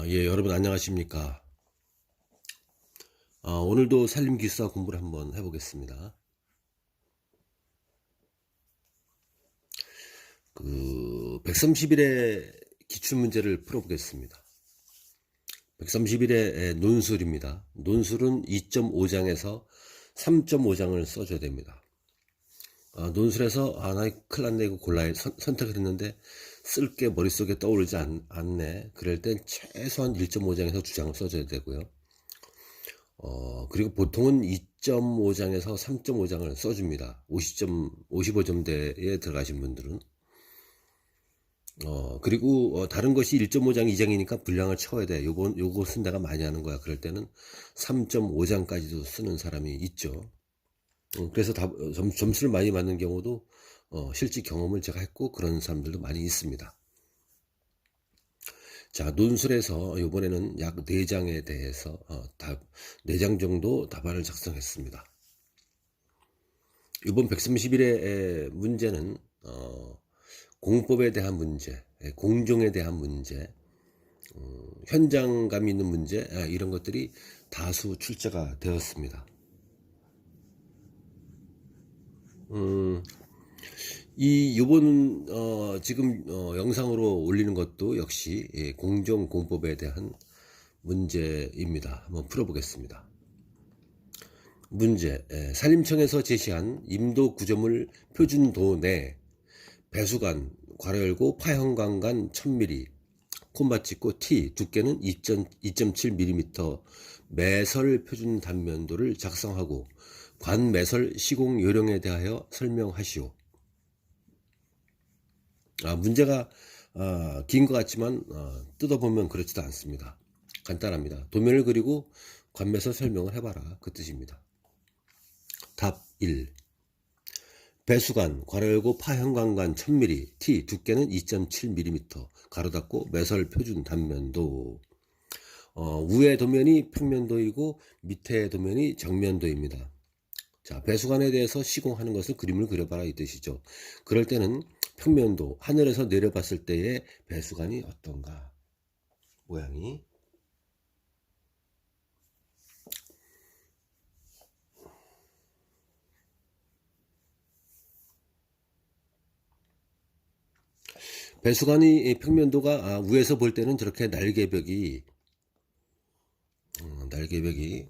아, 예, 여러분 안녕하십니까. 아, 오늘도 살림기사 공부를 한번 해보겠습니다. 그, 130일의 기출문제를 풀어보겠습니다. 130일의 논술입니다. 논술은 2.5장에서 3.5장을 써줘야 됩니다. 아, 논술에서 아, 나 큰일 났네 이거 골라야 선, 선택을 했는데 쓸 게 머릿속에 떠오르지 않, 않네. 그럴 땐 최소한 1.5장에서 2장을 써줘야 되고요. 어, 그리고 보통은 2.5장에서 3.5장을 써줍니다. 50점, 55점대에 들어가신 분들은. 어, 그리고 어, 다른 것이 1.5장, 2장이니까 분량을 채워야 돼. 요건, 요것은 내가 많이 하는 거야. 그럴 때는 3.5장까지도 쓰는 사람이 있죠. 어, 그래서 다, 어, 점, 점수를 많이 맞는 경우도 어, 실제 경험을 제가 했고 그런 사람들도 많이 있습니다. 자, 논술에서 이번에는 약 4장에 대해서 어, 답, 4장 정도 답안을 작성했습니다. 이번 131의 문제는 어, 공법에 대한 문제, 예, 공정에 대한 문제, 어, 현장감 있는 문제 아, 이런 것들이 다수 출제가 되었습니다. 음, 이 요번 어, 지금 어, 영상으로 올리는 것도 역시 예, 공정 공법에 대한 문제입니다. 한번 풀어보겠습니다. 문제 예, 산림청에서 제시한 임도 구조물 표준도 내 배수관 괄호 열고 파형관 간 1000mm 콤마 찍고 T 두께는 2.7mm 매설 표준 단면도를 작성하고 관 매설 시공 요령에 대하여 설명하시오. 아, 문제가 아, 긴것 같지만 아, 뜯어보면 그렇지도 않습니다. 간단합니다. 도면을 그리고 관매설 설명을 해봐라 그 뜻입니다. 답 1. 배수관, 괄호 열고 파형관관 1000mm, T 두께는 2.7mm, 가로 닫고 매설 표준 단면도. 어, 위의 도면이 평면도이고 밑에 도면이 정면도입니다. 자, 배수관에 대해서 시공하는 것을 그림을 그려봐라 이 뜻이죠. 그럴 때는 평면도, 하늘에서 내려봤을 때의 배수관이 어떤가? 모양이. 배수관이 평면도가 아, 위에서 볼 때는 저렇게 날개벽이 음, 날개벽이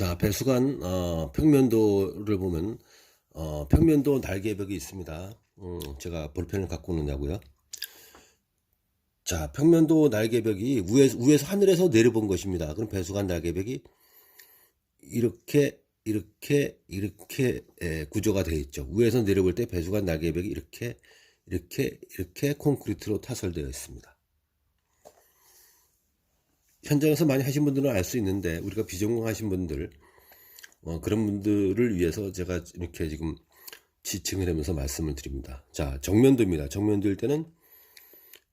자, 배수관 어, 평면도를 보면 어, 평면도 날개벽이 있습니다. 음, 제가 볼펜을 갖고 오느냐고요. 자, 평면도 날개벽이 위에서, 위에서 하늘에서 내려본 것입니다. 그럼 배수관 날개벽이 이렇게 이렇게 이렇게 예, 구조가 되어 있죠. 위에서 내려볼 때 배수관 날개벽이 이렇게 이렇게 이렇게 콘크리트로 타설되어 있습니다. 현장에서 많이 하신 분들은 알 수 있는데 우리가 비전공하신 분들 어, 그런 분들을 위해서 제가 이렇게 지금 지칭을 하면서 말씀을 드립니다. 자 정면도입니다. 정면도일 때는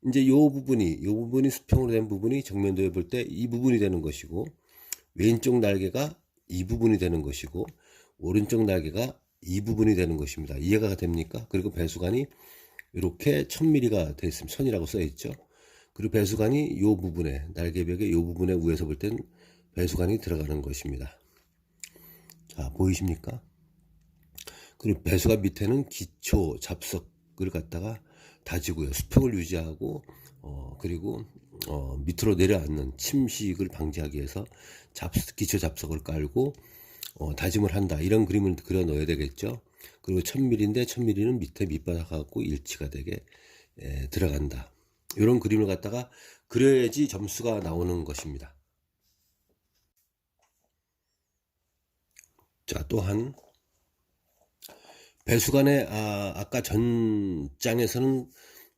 이제 요 부분이 요 부분이 수평으로 된 부분이 정면도에 볼 때 이 부분이 되는 것이고 왼쪽 날개가 이 부분이 되는 것이고 오른쪽 날개가 이 부분이 되는 것입니다. 이해가 됩니까? 그리고 배수관이 이렇게 1000mm가 되어 있습니다. 선이라고 써 있죠. 그리고 배수관이 이 부분에 날개벽의 이 부분에 위에서 볼 땐 배수관이 들어가는 것입니다. 자 보이십니까? 그리고 배수관 밑에는 기초 잡석을 갖다가 다지고요. 수평을 유지하고 어 그리고 어 밑으로 내려앉는 침식을 방지하기 위해서 잡 기초 잡석을 깔고 어 다짐을 한다. 이런 그림을 그려 넣어야 되겠죠. 그리고 1000mm인데 1000mm는 밑에 밑바닥하고 일치가 되게 에, 들어간다. 이런 그림을 갖다가 그려야지 점수가 나오는 것입니다. 자, 또한 배수관의 아, 아까 전 장에서는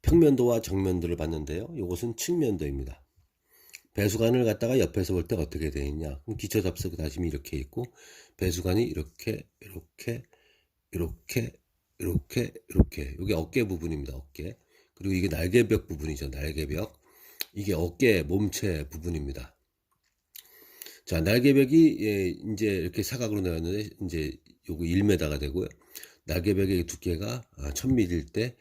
평면도와 정면도를 봤는데요. 이것은 측면도입니다. 배수관을 갖다가 옆에서 볼 때 어떻게 되어 있냐? 기초 잡석 다짐이 이렇게 있고 배수관이 이렇게 이렇게 이렇게 이렇게 이렇게 여기 어깨 부분입니다. 어깨 그리고 이게 날개벽 부분이죠. 날개벽 이게 어깨 몸체 부분입니다. 자 날개벽이 예, 이제 이렇게 사각으로 나왔는데 이제 요거 1m가 되고요. 날개벽의 두께가 1000mm일 때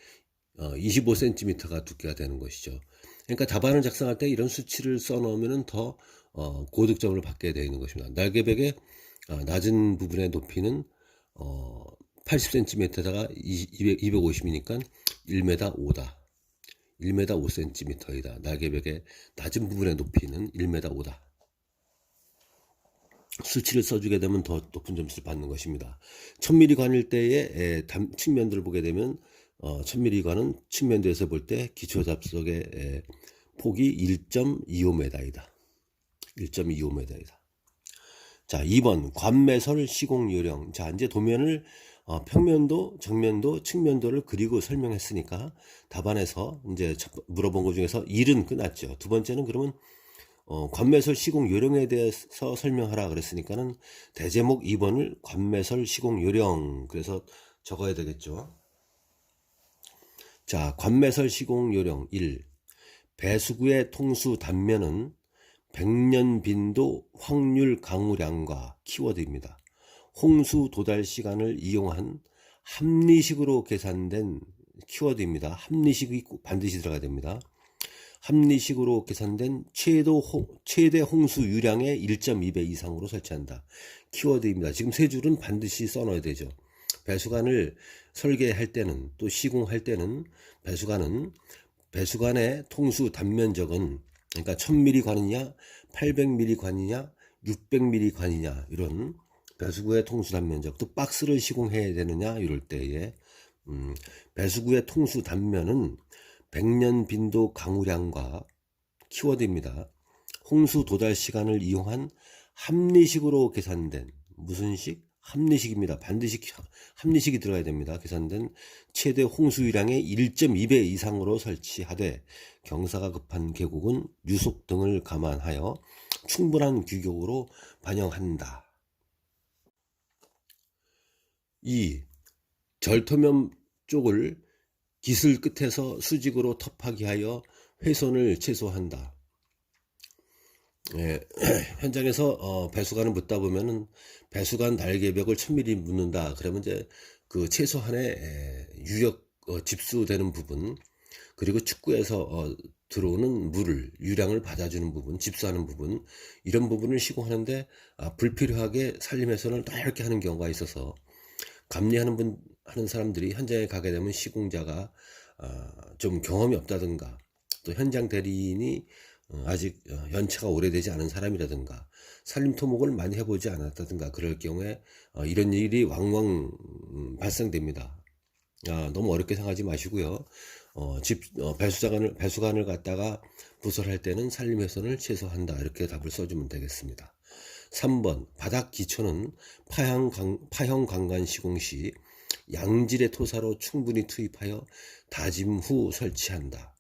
어, 25cm가 두께가 되는 것이죠. 그러니까 답안을 작성할 때 이런 수치를 써놓으면 더 어, 고득점을 받게 되어 있는 것입니다. 날개벽의 어, 낮은 부분의 높이는 어, 80cm에다가 250이니까 1m 5다. 1m 5cm이다. 날개벽의 낮은 부분의 높이는 1m 5다. 수치를 써주게 되면 더 높은 점수를 받는 것입니다. 1000mm 관일 때의 에, 담, 측면들을 보게 되면 어, 1000mm 관은 측면대에서 볼 때 기초 잡석의 에, 폭이 1.25m이다. 1.25m이다. 자, 2번 관매설 시공 요령. 자, 이제 도면을 어, 평면도, 정면도, 측면도를 그리고 설명했으니까 답안에서 이제 첫, 물어본 것 중에서 1은 끝났죠. 두 번째는 그러면 어, 관매설 시공 요령에 대해서 설명하라 그랬으니까는 대제목 2번을 관매설 시공 요령 그래서 적어야 되겠죠. 자, 관매설 시공 요령 1. 배수구의 통수 단면은 백년 빈도 확률 강우량과 키워드입니다. 홍수 도달 시간을 이용한 합리식으로 계산된 키워드입니다. 합리식이 반드시 들어가야 됩니다. 합리식으로 계산된 최도 홍, 최대 홍수 유량의 1.2배 이상으로 설치한다. 키워드입니다. 지금 세 줄은 반드시 써놔야 되죠. 배수관을 설계할 때는 또 시공할 때는 배수관은 배수관의 통수 단면적은 그러니까 1000mm 관이냐 800mm 관이냐 600mm 관이냐 이런 배수구의 통수 단 면적 또 박스를 시공해야 되느냐 이럴 때에 음, 배수구의 통수 단면은 백년 빈도 강우량과 키워드입니다. 홍수 도달 시간을 이용한 합리식으로 계산된 무슨 식? 합리식입니다. 반드시 합리식이 들어가야 됩니다. 계산된 최대 홍수유량의 1.2배 이상으로 설치하되 경사가 급한 계곡은 유속 등을 감안하여 충분한 규격으로 반영한다. 2. 절토면 쪽을 기술 끝에서 수직으로 텁하게 하여 훼손을 최소한다. 예, 현장에서 어, 배수관을 묻다 보면은 배수관 날개벽을 1000mm 묻는다. 그러면 이제 그 최소한의 에, 유역 어, 집수되는 부분 그리고 축구에서 어, 들어오는 물을 유량을 받아주는 부분, 집수하는 부분 이런 부분을 시공하는데 아, 불필요하게 산림 훼손을 이렇게 하는 경우가 있어서 감리하는 분 하는 사람들이 현장에 가게 되면 시공자가 어, 좀 경험이 없다든가 또 현장 대리인이 어, 아직 어, 연차가 오래되지 않은 사람이라든가 산림 토목을 많이 해보지 않았다든가 그럴 경우에 어, 이런 일이 왕왕 음, 발생됩니다. 아, 너무 어렵게 생각하지 마시고요. 어, 집 어, 배수관을 배수관을 갖다가 부설할 때는 산림 훼손을 최소한다 이렇게 답을 써주면 되겠습니다. 3번 바닥 기초는 파형, 강간 시공 시 양질의 토사로 충분히 투입하여 다짐 후 설치한다.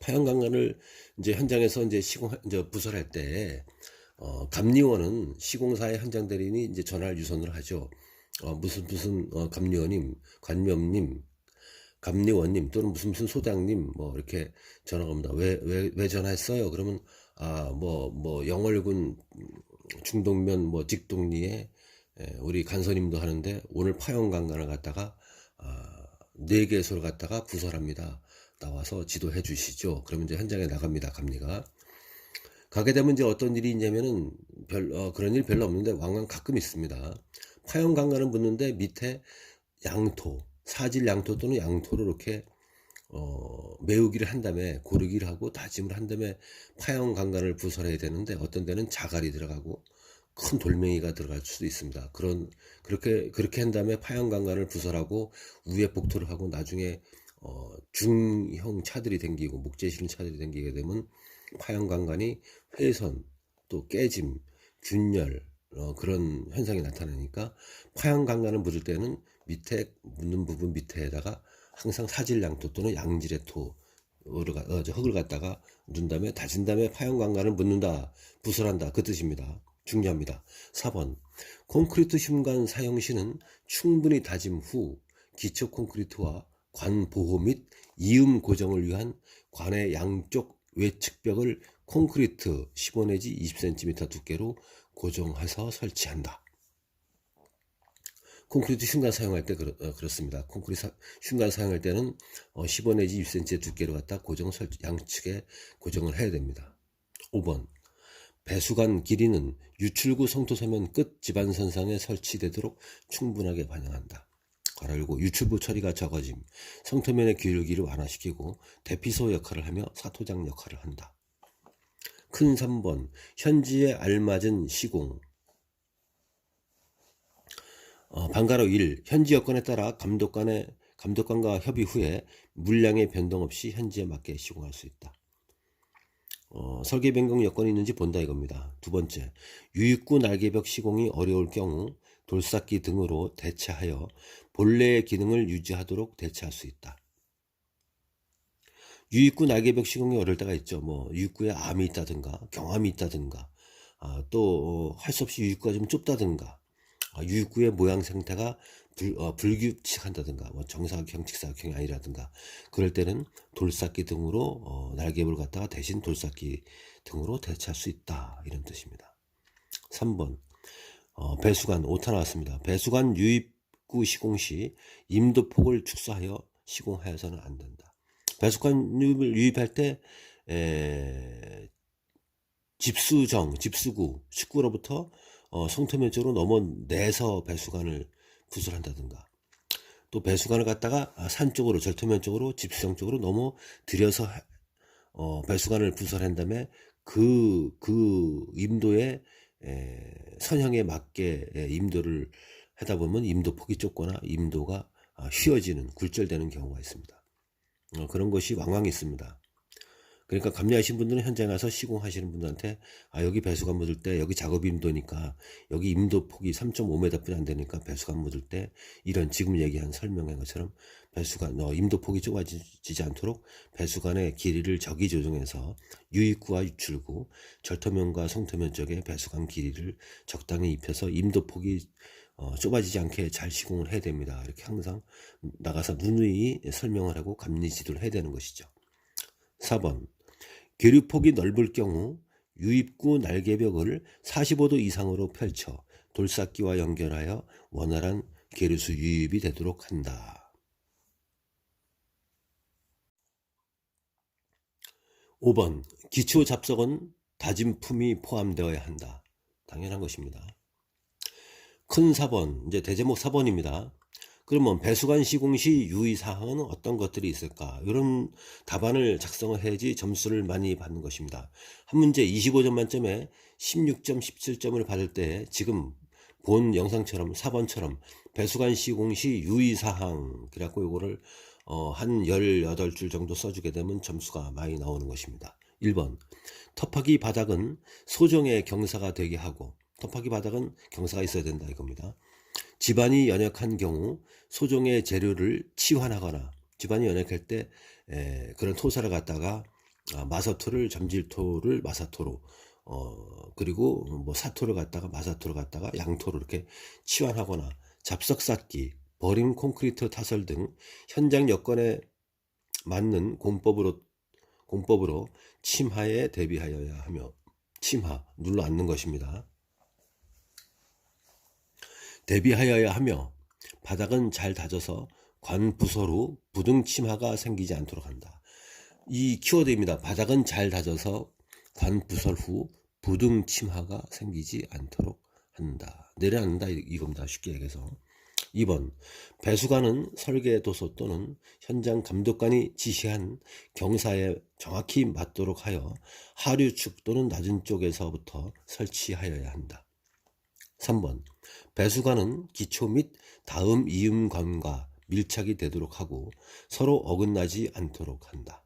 파형 강간을 이제 현장에서 이제 시공 이제 부설할 때 어, 감리원은 시공사의 현장 대리인이 이제 전화를 유선을 하죠. 어, 무슨 무슨 어, 감리원님, 관명님, 감리원님 또는 무슨 무슨 소장님 뭐 이렇게 전화가 옵니다. 왜 왜 왜 전화했어요? 그러면 아뭐뭐 영월군 중동면 뭐 직동리에 예, 우리 간선님도 하는데 오늘 파형 강간을 갖다가 아, 네 개소를 갖다가 부설합니다. 나와서 지도해 주시죠. 그러면 이제 현장에 나갑니다. 갑니가. 가게 되면 이제 어떤 일이 있냐면은 별 어, 그런 일 별로 없는데 왕왕 가끔 있습니다. 파형 강간을 묻는데 밑에 양토, 사질 양토 또는 양토를 이렇게 어, 메우기를 한 다음에 고르기를 하고 다짐을 한 다음에 파형 강간을 부설해야 되는데 어떤 데는 자갈이 들어가고 큰 돌멩이가 들어갈 수도 있습니다. 그런 그렇게 그렇게 한 다음에 파형 강간을 부설하고 위에 복토를 하고 나중에 어, 중형 차들이 댕기고 목재 실은 차들이 댕기게 되면 파형 강간이 훼손 또 깨짐 균열 어, 그런 현상이 나타나니까 파형 강간을 묻을 때는 밑에 묻는 부분 밑에다가 항상 사질 양토 또는 양질의 토 어, 저 흙을 갖다가 둔 다음에 다진 다음에 파형 강간을 묻는다, 부설한다 그 뜻입니다. 중요합니다. 4번 콘크리트 흉관 사용 시는 충분히 다짐 후 기초 콘크리트와 관 보호 및 이음 고정을 위한 관의 양쪽 외측벽을 콘크리트 15 내지 20cm 두께로 고정해서 설치한다. 콘크리트 흉관 사용할 때 그렇, 습니다 콘크리트 사- 흉관 사용할 때는 어, 15 내지 20cm 두께로 갖다 고정 설 양측에 고정을 해야 됩니다. 5번 배수관 길이는 유출구 성토서면 끝 지반선상에 설치되도록 충분하게 반영한다. 가로열고 유출부 처리가 적어짐, 성토면의 기울기를 완화시키고 대피소 역할을 하며 사토장 역할을 한다. 큰 3번 현지에 알맞은 시공 어, 방가로 1. 현지 여건에 따라 감독관의 감독관과 협의 후에 물량의 변동 없이 현지에 맞게 시공할 수 있다. 어, 설계 변경 여건이 있는지 본다 이겁니다. 두 번째, 유입구 날개벽 시공이 어려울 경우 돌쌓기 등으로 대체하여 본래의 기능을 유지하도록 대체할 수 있다. 유입구 날개벽 시공이 어려울 때가 있죠. 뭐 유입구에 암이 있다든가 경암이 있다든가 아, 또할 수 없이 유입구가 좀 좁다든가 아, 유입구의 모양 상태가 불, 어, 불규칙한다든가 뭐 정사 경칙사각형이 아니라든가 그럴 때는 돌쌓기 등으로 어, 날개벽을 갖다가 대신 돌쌓기 등으로 대체할 수 있다 이런 뜻입니다. 3번 어, 배수관 오타 나왔습니다. 배수관 유입구 시공 시 임도폭을 축소하여 시공하여서는 안 된다. 배수관 유입을 유입할 때 에, 집수정, 집수구, 식구로부터 어, 성토면 쪽으로 넘어내서 배수관을 부술한다든가 또 배수관을 갖다가 아, 산 쪽으로 절토면 쪽으로 집수정 쪽으로 넘어 들여서 어, 배수관을 부설한 다음에 그, 그 임도의 에, 선형에 맞게 에, 임도를 하다 보면 임도 폭이 좁거나 임도가 아, 휘어지는 굴절되는 경우가 있습니다. 어, 그런 것이 왕왕 있습니다. 그러니까 감리하신 분들은 현장에 가서 시공하시는 분들한테 아 여기 배수관 묻을 때 여기 작업 임도니까 여기 임도 폭이 3.5m뿐이 안 되니까 배수관 묻을 때 이런 지금 얘기한 설명한 것처럼 배수관 어, 임도 폭이 좁아지지 않도록 배수관의 길이를 적이 조정해서 유입구와 유출구 절토면과 성토면 쪽에 배수관 길이를 적당히 입혀서 임도 폭이 어, 좁아지지 않게 잘 시공을 해야 됩니다. 이렇게 항상 나가서 누누이 설명을 하고 감리 지도를 해야 되는 것이죠. 4번 계류폭이 넓을 경우 유입구 날개벽을 45도 이상으로 펼쳐 돌쌓기와 연결하여 원활한 계류수 유입이 되도록 한다. 5번 기초 잡석은 다진 품이 포함되어야 한다. 당연한 것입니다. 큰 4번, 이제 대제목 4번입니다. 그러면 배수관 시공 시 유의사항은 어떤 것들이 있을까? 이런 답안을 작성을 해야지 점수를 많이 받는 것입니다. 한 문제 25점 만점에 16점, 17점을 받을 때 지금 본 영상처럼 4번처럼 배수관 시공 시 유의사항 그래갖고 요거를 어, 한 18줄 정도 써주게 되면 점수가 많이 나오는 것입니다. 1번 터파기 바닥은 소정의 경사가 되게 하고 터파기 바닥은 경사가 있어야 된다 이겁니다. 집안이 연약한 경우 소종의 재료를 치환하거나 집안이 연약할 때 에, 그런 토사를 갖다가 아, 마사토를 점질토를 마사토로 어 그리고 뭐 사토를 갖다가 마사토를 갖다가 양토로 이렇게 치환하거나 잡석 쌓기 버림 콘크리트 타설 등 현장 여건에 맞는 공법으로 공법으로 침하에 대비하여야 하며 침하 눌러 앉는 것입니다. 대비하여야 하며 바닥은 잘 다져서 관 부설 후 부등 침하가 생기지 않도록 한다. 이 키워드입니다. 바닥은 잘 다져서 관 부설 후 부등 침하가 생기지 않도록 한다. 내려앉는다 이- 이겁니다. 쉽게 얘기해서. 2번 배수관은 설계 도서 또는 현장 감독관이 지시한 경사에 정확히 맞도록 하여 하류축 또는 낮은 쪽에서부터 설치하여야 한다. 3번 배수관은 기초 및 다음 이음관과 밀착이 되도록 하고 서로 어긋나지 않도록 한다.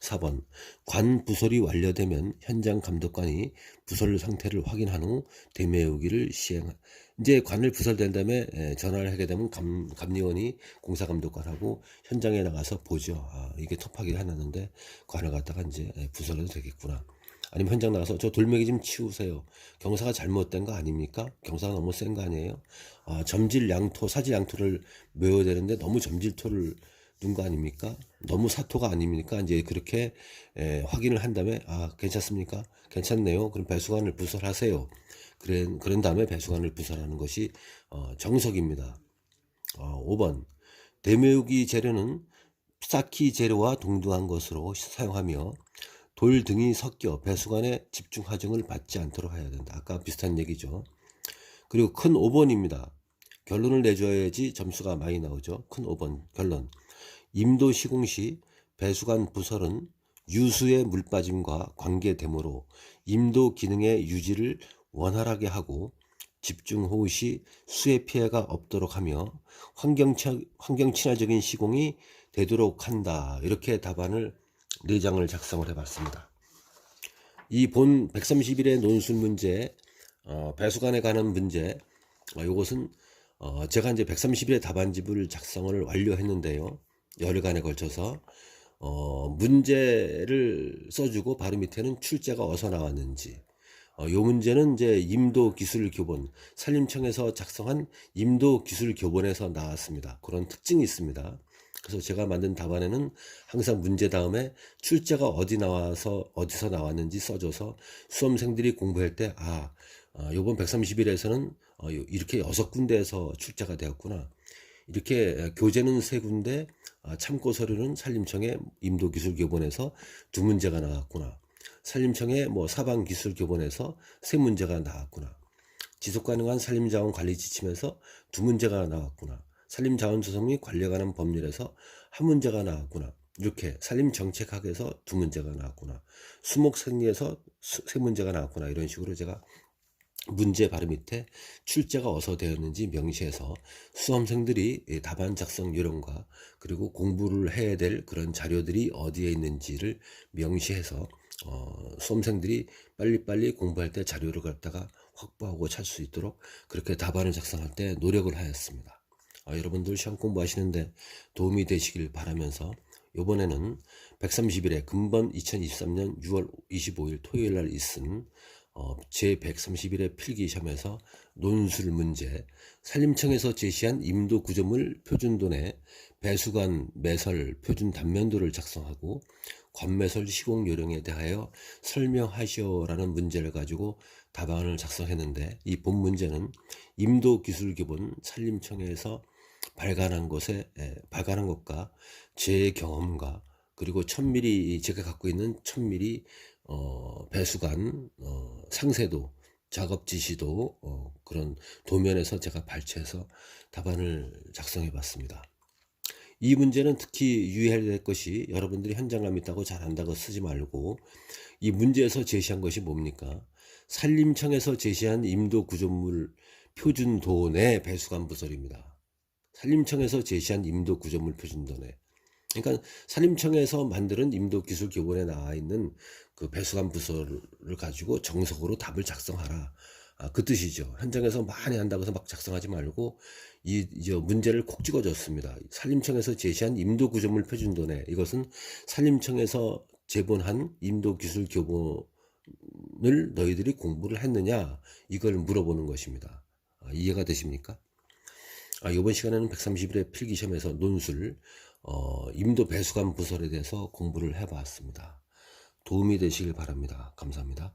4번 관 부설이 완료되면 현장 감독관이 부설 상태를 확인한 후 대매우기를 시행 이제 관을 부설된 다음에 에, 전화를 하게 되면 감, 감리원이 공사 감독관하고 현장에 나가서 보죠. 아, 이게 토파기를 해놨는데 관을 갖다가 이제 에, 부설해도 되겠구나. 아니면 현장 나가서 저 돌멩이 좀 치우세요. 경사가 잘못된 거 아닙니까? 경사가 너무 센 거 아니에요? 아, 점질 양토, 사질 양토를 메워야 되는데 너무 점질토를 넣은 거 아닙니까? 너무 사토가 아닙니까? 이제 그렇게 에, 확인을 한 다음에 아 괜찮습니까? 괜찮네요. 그럼 배수관을 부설하세요. 그런 그런 다음에 배수관을 부설하는 것이 어, 정석입니다. 어, 5번 대매우기 재료는 쌓기 재료와 동등한 것으로 사용하며 돌 등이 섞여 배수관의 집중 하정을 받지 않도록 해야 된다. 아까 비슷한 얘기죠. 그리고 큰 5번입니다. 결론을 내줘야지 점수가 많이 나오죠. 큰 5번 결론. 임도 시공 시 배수관 부설은 유수의 물빠짐과 관계되므로 임도 기능의 유지를 원활하게 하고 집중 호우 시 수해 피해가 없도록 하며 환경, 환경 친화적인 시공이 되도록 한다. 이렇게 답안을 4장을 작성을 해봤습니다. 이 본 131의 논술 문제, 어, 배수관에 관한 문제, 어, 이것은 어, 제가 이제 131의 답안집을 작성을 완료했는데요. 열흘간에 걸쳐서 어, 문제를 써주고 바로 밑에는 출제가 어디서 나왔는지 어, 요 문제는 이제 임도 기술 교본 산림청에서 작성한 임도 기술 교본에서 나왔습니다. 그런 특징이 있습니다. 그래서 제가 만든 답안에는 항상 문제 다음에 출제가 어디 나와서 어디서 나왔는지 써줘서 수험생들이 공부할 때 아, 어, 요번 131에서는 어, 이렇게 여섯 군데에서 출제가 되었구나. 이렇게 교재는 세 군데, 아, 참고 서류는 산림청의 임도 기술 교본에서 두 문제가 나왔구나. 산림청의 뭐 사방 기술 교본에서 세 문제가 나왔구나. 지속 가능한 산림자원 관리 지침에서 두 문제가 나왔구나. 산림자원조성 및 관리에 관한 법률에서 한 문제가 나왔구나. 이렇게 산림정책학에서 두 문제가 나왔구나. 수목생리에서 세 문제가 나왔구나. 이런 식으로 제가 문제 바로 밑에 출제가 어디서 되었는지 명시해서 수험생들이 답안 작성 요령과 그리고 공부를 해야 될 그런 자료들이 어디에 있는지를 명시해서 어, 수험생들이 빨리빨리 공부할 때 자료를 갖다가 확보하고 찾을 수 있도록 그렇게 답안을 작성할 때 노력을 하였습니다. 아, 여러분들 시험 공부하시는데 도움이 되시길 바라면서 이번에는 130일에 금번 2023년 6월 25일 토요일 날 있은 어, 제131회 필기시험에서 논술 문제, 산림청에서 제시한 임도 구조물 표준도내 배수관 매설 표준 단면도를 작성하고 관매설 시공 요령에 대하여 설명하시오라는 문제를 가지고 답안을 작성했는데 이 본 문제는 임도 기술 기본 산림청에서 발간한 것에 에, 발간한 것과 제 경험과 그리고 1000mm 제가 갖고 있는 1000mm 어, 배수관 어, 상세도 작업 지시도 어, 그런 도면에서 제가 발췌해서 답안을 작성해 봤습니다. 이 문제는 특히 유의해야 될 것이 여러분들이 현장감 있다고 잘 안다고 쓰지 말고 이 문제에서 제시한 것이 뭡니까? 산림청에서 제시한 임도 구조물 표준도 내 배수관 부설입니다. 산림청에서 제시한 임도 구조물 표준도 내 그러니까 산림청에서 만드는 임도 기술 교본에 나와 있는 그 배수관 부서를 가지고 정석으로 답을 작성하라. 아, 그 뜻이죠. 현장에서 많이 한다고 해서 막 작성하지 말고 이, 이 문제를 콕 찍어줬습니다. 산림청에서 제시한 임도 구조물 표준도내 이것은 산림청에서 제본한 임도 기술 교본을 너희들이 공부를 했느냐 이걸 물어보는 것입니다. 아, 이해가 되십니까? 아, 이번 시간에는 130일의 필기시험에서 논술 어, 임도 배수관 부설에 대해서 공부를 해봤습니다. 도움이 되시길 바랍니다. 감사합니다.